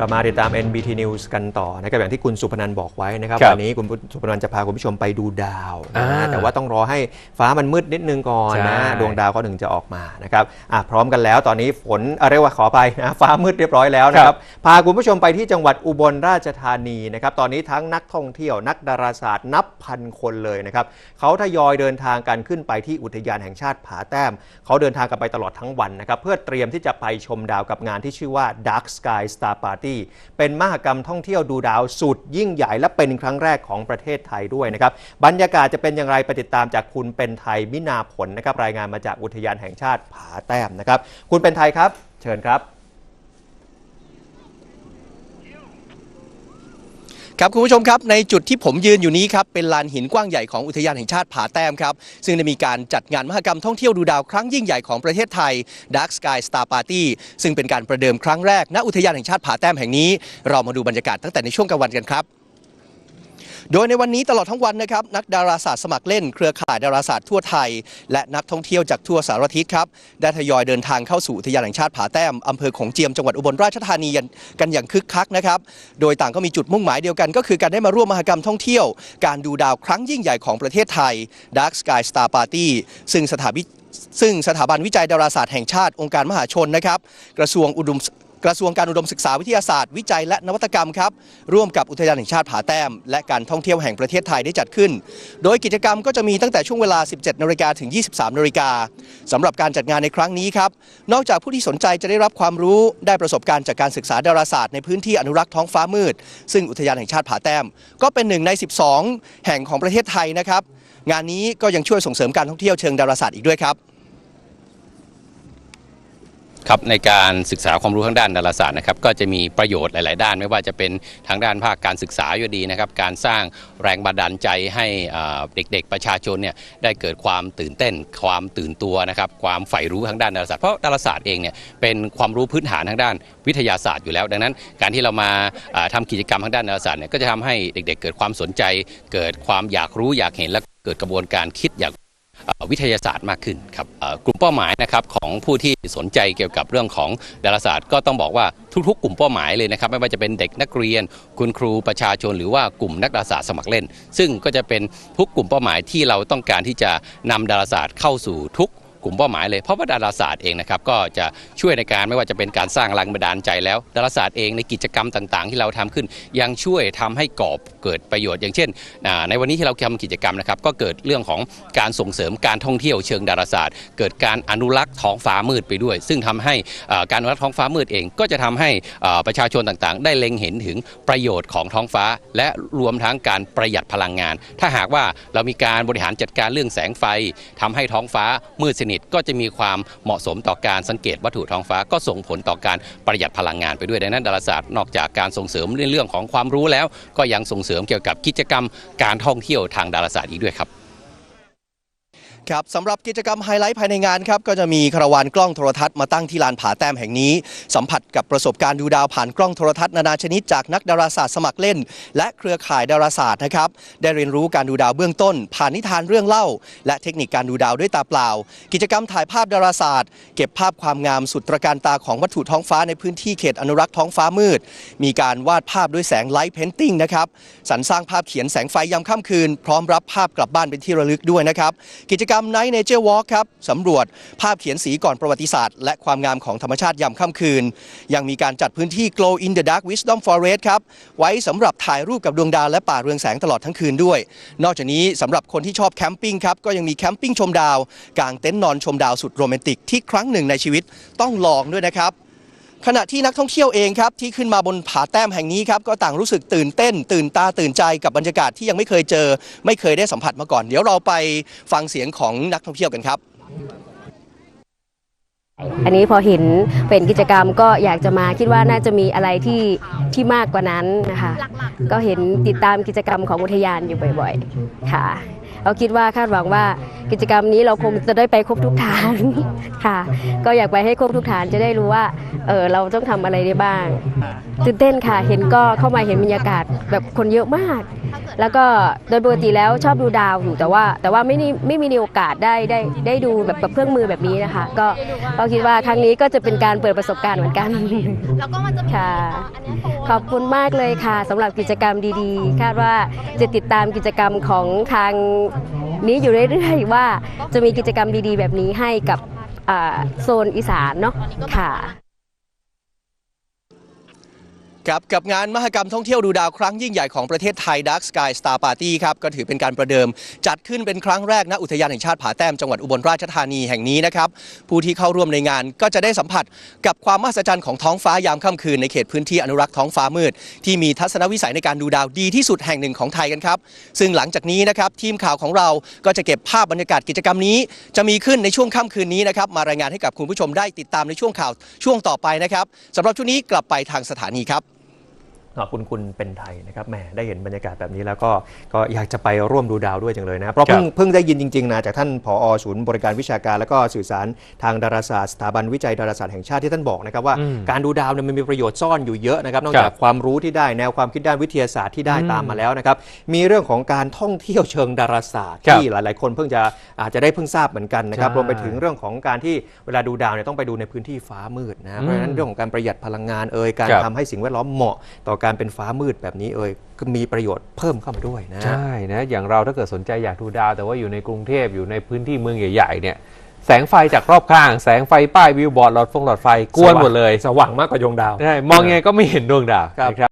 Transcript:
เรามาติดตาม NBT News กันต่อนะครับอย่างที่คุณสุพนันท์บอกไว้นะครับครับวันนี้คุณสุพนันท์จะพาคุณผู้ชมไปดูดาวนะอ่าแต่ว่าต้องรอให้ฟ้ามันมืดนิดนึงก่อนนะใช่ ดวงดาวก็ถึงจะออกมานะครับอะพร้อมกันแล้วตอนนี้ฝนเอ่อเรียกว่าขอไปนะฟ้ามืดเรียบร้อยแล้วนะครับพาคุณผู้ชมไปที่จังหวัดอุบลราชธานีนะครับตอนนี้ทั้งนักท่องเที่ยวนักดาราศาสตร์นับพันคนเลยนะครับเขาทยอยเดินทางกันขึ้นไปที่อุทยานแห่งชาติผาแต้มเขาเดินทางกันไปตลอดทั้งวันนะครับเพื่อเตรียมที่จะไปชมดาวกับงานที่ชื่อว่า Dark Sky Star Party เป็นมหกรรมท่องเที่ยวดูดาวสุดยิ่งใหญ่และเป็นครั้งแรกของประเทศไทยด้วยนะครับบรรยากาศจะเป็นอย่างไรไปติดตามจากคุณเป็นไทยมินาผลนะครับรายงานมาจากอุทยานแห่งชาติผาแต้มนะครับคุณเป็นไทยครับ เชิญครับ ครับคุณผู้ชมครับในจุดที่ผมยืนอยู่นี้ครับเป็นลานหินกว้างใหญ่ของอุทยานแห่งชาติผาแต้มครับซึ่งได้มีการจัดงานมหกรรมท่องเที่ยวดูดาวครั้งยิ่งใหญ่ของประเทศไทย Dark Sky Star Party ซึ่งเป็นการประเดิมครั้งแรกณอุทยานแห่งชาติผาแต้มแห่งนี้ เรามาดูบรรยากาศตั้งแต่ในช่วงกลางวันกันครับ โดยในวันนี้ตลอดทั้งวันนะครับนักดาราศาสตร์สมัครเล่นเครือข่ายดาราศาสตร์ทั่วไทย และนักท่องเที่ยวจากทั่วสารทิศครับได้ทยอยเดินทางเข้าสู่อุทยานแห่งชาติผาแต้มอำเภอของเจียมจังหวัดอุบลราชธานีกันกันอย่างคึกคักนะครับโดยต่างก็มีจุดมุ่งหมายเดียวกัน ก็คือการได้มาร่วมมหกรรมท่องเที่ยว การดูดาวครั้งยิ่งใหญ่ของประเทศไทย Dark Sky Star Party ซึ่งสถาบิซึ่งสถาบันวิจัยดาราศาสตร์แห่งชาติองค์การมหาชนนะครับ กระทรวงอุดม กระทรวงการอุดมศึกษาวิทยาศาสตร์วิจัยและนวัตกรรมครับร่วมกับอุทยานแห่งชาติผาแต้ม และการท่องเที่ยวแห่งประเทศไทยได้จัดขึ้น โดยกิจกรรมก็จะมีตั้งแต่ช่วงเวลา 17นาฬิกาถึง 23นาฬิกาสำหรับการจัดงานในครั้งนี้ครับนอกจากผู้ที่สนใจจะได้รับความรู้ได้ประสบการณ์จากการศึกษาดาราศาสตร์ในพื้นที่อนุรักษ์ท้องฟ้ามืด ซึ่งอุทยานแห่งชาติผาแต้ม ก็เป็นหนึ่งใน 12 แห่งของประเทศไทยนะครับงานนี้ก็ยังช่วยส่งเสริมการท่องเที่ยวเชิงดาราศาสตร์อีกด้วยครับ ครับในการศึกษาความรู้ทางด้านดาราศาสตร์นะครับก็จะมีประโยชน์หลาย ๆ ด้าน ไม่ว่าจะเป็นทางด้านภาคการศึกษาอยู่ดีนะครับการสร้างแรงบันดาลใจให้เด็ก ๆ ประชาชนเนี่ยได้เกิดความตื่นเต้น ความตื่นตัวนะครับความใฝ่รู้ทางด้านดาราศาสตร์เพราะดาราศาสตร์เองเนี่ยเป็นความรู้พื้นฐานทางด้านวิทยาศาสตร์อยู่แล้ว ดังนั้น การที่เรามาทำากิจกรรมทางด้านดาราศาสตร์เนี่ยก็จะทำให้เด็ก ๆ เกิดความสนใจ เกิดความอยากรู้อยากเห็นและเกิดกระบวนการคิดอยาก วิทยาศาสตร์มากขึ้นครับกลุ่มเป้าหมายนะครับของผู้ที่สนใจเกี่ยวกับเรื่องของดาราศาสตร์ ก็ต้องบอกว่าทุกๆ กลุ่มเป้าหมายเลยนะครับ ไม่ว่าจะเป็นเด็กนักเรียน คุณครูประชาชน หรือว่ากลุ่มนักดาราศาสตร์สมัครเล่น ซึ่งก็จะเป็นทุกกลุ่มเป้าหมายที่เราต้องการที่จะนำดาราศาสตร์เข้าสู่ทุก กลุ่มเป้าหมายเลย เพราะว่าดาราศาสตร์เองนะครับก็จะช่วยในการไม่ว่าจะเป็นการสร้างแรงบันดาลใจแล้ว ดาราศาสตร์เองในกิจกรรมต่างๆ ที่เราทำขึ้น ยังช่วยทำให้ก่อเกิดประโยชน์ อย่างเช่น ในวันนี้ที่เราทำกิจกรรมนะครับก็เกิดเรื่องของการส่งเสริมการท่องเที่ยวเชิงดาราศาสตร์ เกิดการอนุรักษ์ท้องฟ้ามืดไปด้วย ซึ่งทำให้การอนุรักษ์ท้องฟ้ามืดเอง ก็จะทำให้ประชาชนต่างๆ ได้เล็งเห็นถึงประโยชน์ของท้องฟ้า และรวมทั้งการประหยัดพลังงาน ถ้าหากว่าเรามีการบริหารจัดการเรื่องแสงไฟทำให้ท้องฟ้ามืดสนิทก็จะมีความเหมาะสมต่อการสังเกตวัตถุท้องฟ้าก็ส่งผลต่อการประหยัดพลังงานไปด้วยดังนั้นดาราศาสตร์นอกจากการส่งเสริมในเรื่องของความรู้แล้ว ก็ยังส่งเสริมเกี่ยวกับกิจกรรมการท่องเที่ยวทางดาราศาสตร์อีกด้วยครับ ครับสำหรับกิจกรรมไฮไลท์ภายในงานครับก็จะมีคาราวานกล้องโทรทัศน์มาตั้งที่ลานผาแต้มแห่งนี้ สัมผัสกับประสบการณ์ดูดาวผ่านกล้องโทรทัศน์นานาชนิดจากนักดาราศาสตร์สมัครเล่น และเครือข่ายดาราศาสตร์นะครับได้เรียนรู้การดูดาวเบื้องต้น ผ่านนิทานเรื่องเล่า และเทคนิคการดูดาวด้วยตาเปล่า กิจกรรมถ่ายภาพดาราศาสตร์ เก็บภาพความงามสุดตระการตาของวัตถุท้องฟ้าในพื้นที่เขตอนุรักษ์ท้องฟ้ามืด มีการวาดภาพด้วยแสงไลท์เพนติ้งนะครับสรรสร้างภาพเขียนแสงไฟยามค่ำคืน พร้อมรับภาพกลับบ้านเป็นที่ระลึกด้วยนะครับกิจกรรมมไนท์เนเจอร์วอล์กครับสำรวจภาพเขียนสีก่อนประวัติศาสตร์ และความงามของธรรมชาติยามค่ำคืน ยังมีการจัดพื้นที่ Glow in the Dark Wisdom Forest ครับ ไว้สำหรับถ่ายรูปกับดวงดาวและป่าเรืองแสงตลอดทั้งคืนด้วย นอกจากนี้สำหรับคนที่ชอบแคมปิ้งครับ ก็ยังมีแคมปิ้งชมดาว กางเต็นท์นอนชมดาวสุดโรแมนติกที่ครั้งหนึ่งในชีวิตต้องลองด้วยนะครับ ขณะที่นักท่องเที่ยวเองครับที่ขึ้นมาบนผาแต้มแห่งนี้ครับก็ต่างรู้สึกตื่นเต้น ตื่นตาตื่นใจกับบรรยากาศที่ยังไม่เคยเจอ ไม่เคยได้สัมผัสมาก่อน เดี๋ยวเราไปฟังเสียงของนักท่องเที่ยวกันครับ อันนี้พอเห็นเป็นกิจกรรมก็อยากจะมาคิดว่าน่าจะมีอะไรที่ที่มากกว่านั้นนะคะ ก็เห็นติดตามกิจกรรมของอุทยานอยู่บ่อย ๆ ค่ะ เราคิดว่าคาดหวังว่ากิจกรรมนี้เราคงจะได้ไปครบทุกฐานค่ะ ก็อยากไปให้ครบทุกฐานจะได้รู้ว่าเออเราต้องทำอะไรได้บ้างตื่นเต้นค่ะ เห็นก็เข้ามาเห็นบรรยากาศแบบคนเยอะมาก แล้วก็โดยปกติแล้วชอบดูดาวอยู่แต่ว่า แต่ว่าไม่ได้ไม่มีโอกาสได้ได้ได้ดูแบบกับเครื่องมือแบบนี้นะคะ ก็ก็คิดว่าครั้งนี้ก็จะเป็นการเปิดประสบการณ์เหมือนกันแล้วก็มันจะมีค่ะอันเนี้ยโซนขอบคุณมากเลยค่ะสำหรับกิจกรรมดีๆ คาดว่าจะติดตามกิจกรรมของทางนี้อยู่เรื่อยๆว่าจะมีกิจกรรมดีๆ แบบนี้ให้กับอ่าโซนอีสานเนาะค่ะ ครับกับงานมหกรรมท่องเที่ยวดูดาวครั้งยิ่งใหญ่ของประเทศไทย Dark Sky Star Party ครับก็ถือเป็นการประเดิม จัดขึ้นเป็นครั้งแรกณอุทยานแห่งชาติผาแต้มจังหวัดอุบลราชธานีแห่งนี้นะครับผู้ที่เข้าร่วมในงานก็จะได้สัมผัสกับความมหัศจรรย์ของท้องฟ้ายามค่ำคืนในเขตพื้นที่อนุรักษ์ท้องฟ้ามืด ที่มีทัศนวิสัยในการดูดาวดีที่สุดแห่งหนึ่งของไทยกันครับซึ่งหลังจากนี้นะครับทีมข่าวของเราก็จะเก็บภาพบรรยากาศกิจกรรมนี้ จะมีขึ้นในช่วงค่ำคืนนี้นะครับมารายงานให้กับคุณผู้ชมได้ติดตามในช่วงข่าวช่วงต่อไปนะครับสำหรับช่วงนี้กลับไปทางสถานีครับ ขอบคุณคุณเป็นไทยนะครับแหมได้เห็นบรรยากาศแบบนี้แล้วก็ก็อยากจะไปร่วมดูดาวด้วยจังเลยนะ เพราะเพิ่งครับเพิ่งได้ยินจริงๆนะจากท่านผอศูนย์บริการวิชาการ แล้วก็สื่อสารทางดาราศาสตร์สถาบันวิจัยดาราศาสตร์แห่งชาติที่ท่านบอกนะครับว่าอืมการดูดาวเนี่ยมันมีประโยชน์ซ่อนอยู่เยอะนะครับนอกครับจากความรู้ที่ได้แนวความคิดด้านวิทยาศาสตร์ที่ได้อืมตามมาแล้วนะครับมีเรื่องของการท่องเที่ยวเชิงดาราศาสตร์ครับที่หลาย ๆ คนเพิ่งจะอาจจะได้เพิ่งทราบเหมือนกันนะครับใช่รวมไปถึงเรื่องของการที่เวลาดูดาวเนี่ยต้องไปดูในพื้นที่ฟ้ามืดนะเพราะฉะนั้นอืมเรื่องของการประหยัดพลังงานเอ่ยการครับทำให้สิ่งแวดล้อมเหมาะต่อการเป็นฟ้ามืดแบบนี้เอ่ยก็มีประโยชน์เพิ่มเข้ามาด้วยนะ ใช่นะอย่างเราถ้าเกิดสนใจอยากดูดาว แต่ว่าอยู่ในกรุงเทพอยู่ในพื้นที่เมืองใหญ่ๆเนี่ยแสงไฟจากรอบข้าง แสงไฟป้ายวิวบอร์ดหลอดฟงหลอดไฟกวนหมดเลย สว่างมากกว่าดวงดาว ใช่ มองยังไงก็ไม่เห็นดวงดาวครับนะครับ